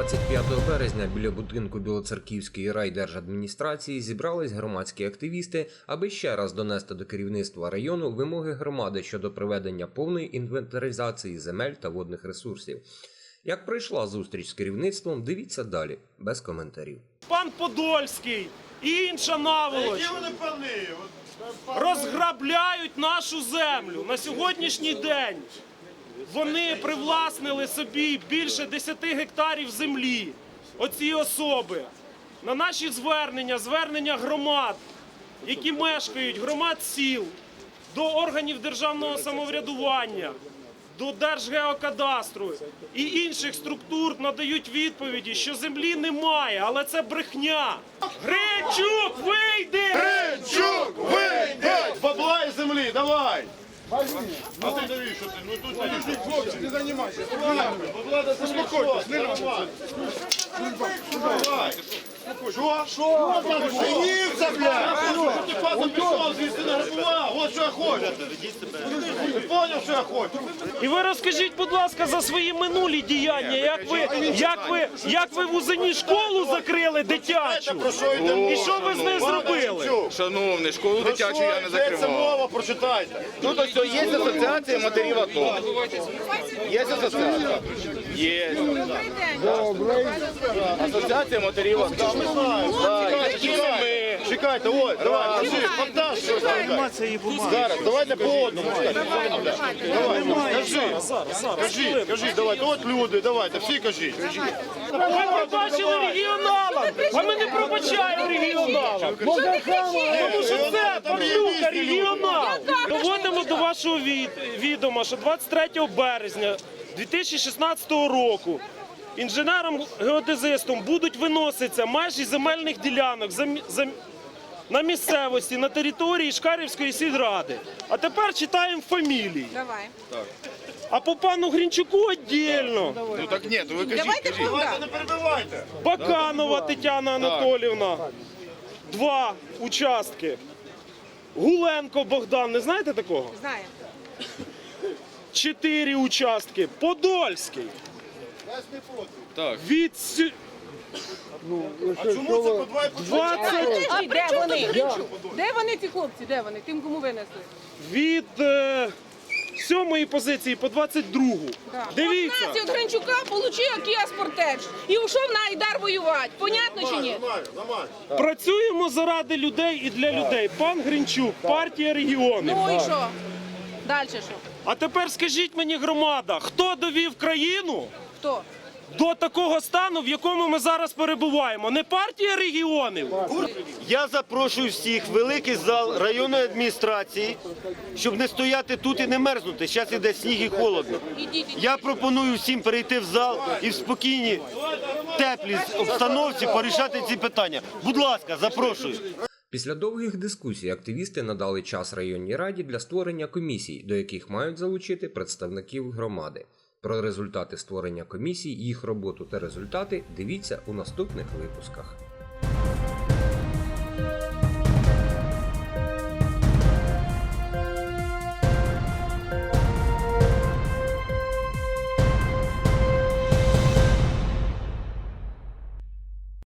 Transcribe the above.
25 березня біля будинку Білоцерківської райдержадміністрації зібрались громадські активісти, аби ще раз донести до керівництва району вимоги громади щодо проведення повної інвентаризації земель та водних ресурсів. Як пройшла зустріч з керівництвом, дивіться далі, без коментарів. пан Подольський і інша наволоч розграбляють нашу землю на сьогоднішній день. Вони привласнили собі більше 10 гектарів землі. Оці особи. На наші звернення, звернення громад, які мешкають, громад сіл, до органів державного самоврядування, до Держгеокадастру і інших структур надають відповіді, що землі немає, але це брехня. Гречук, вийди! Чук, вийди! Бабла із землі, давай! А ти навіщо ти? Ну тут навіщо? Хлопці, не займайся. Бабла до землі, що? Давай. Давай. Що? Що? Женівся, блядь! Ти фазом пішов, звідси не грабував. От що я хочу. Ти поняв, що я хочу? І ви розкажіть, будь ласка, за свої минулі діяння, як ви, як ви, як ви в Узині школу закрили дитячу? Про що йде І що ви з нею зробили? Шановний, школу дитячу я не закривав. мова, прочитайте. Тут ось є асоціація матерів АТО. Є асоціація? Є. Асоціація матерів. Так, ми. Чекайте, ось, давай, кажи, фантаж щось. Зараз, давайте по одному. Давай, кажи, кажи, кажи, давайте, от люди, давайте, всі кажіть. Ви пробачили регіоналам, а ми не пробачаємо регіоналам. Тому що це подлюка регіонал. Вашого від- відома, що 23 березня 2016 року інженером-геодезистом будуть виноситися межі земельних ділянок на місцевості на території Шкарівської сільради. А тепер читаємо фамілії. Давай. А по пану Гринчуку віддільно. Ну так ні, то ви кажіть, Давайте кажіть. круга. Не перебивайте. Баканова Тетяна Анатолівна. Два участки. Гуленко Богдан, не знаєте такого? Знаємо. Чотири участки. Подольський. Так. Від сю- А чому це по два і по 20 А де вони? Де вони ці хлопці? Де вони? Тим, кому винесли? від е, сьомої позиції по 22. Дивіться. 15 від Гринчука отримав Кіа Спортедж і ушов на Айдар воювати. Понятно чи ні? Працюємо заради людей і для людей. Пан Гринчук, партія регіонів. Ну і що? Далі що? А тепер скажіть мені, громада, хто довів країну Хто? До такого стану, в якому ми зараз перебуваємо? Не партія регіонів. Я запрошую всіх в великий зал районної адміністрації, щоб не стояти тут і не мерзнути. Зараз іде сніг і холодно. Я пропоную всім перейти в зал і в спокійній, теплій обстановці порішати ці питання. Будь ласка, запрошую. Після довгих дискусій активісти надали час районній раді для створення комісій, до яких мають залучити представників громади. Про результати створення комісій, їх роботу та результати дивіться у наступних випусках.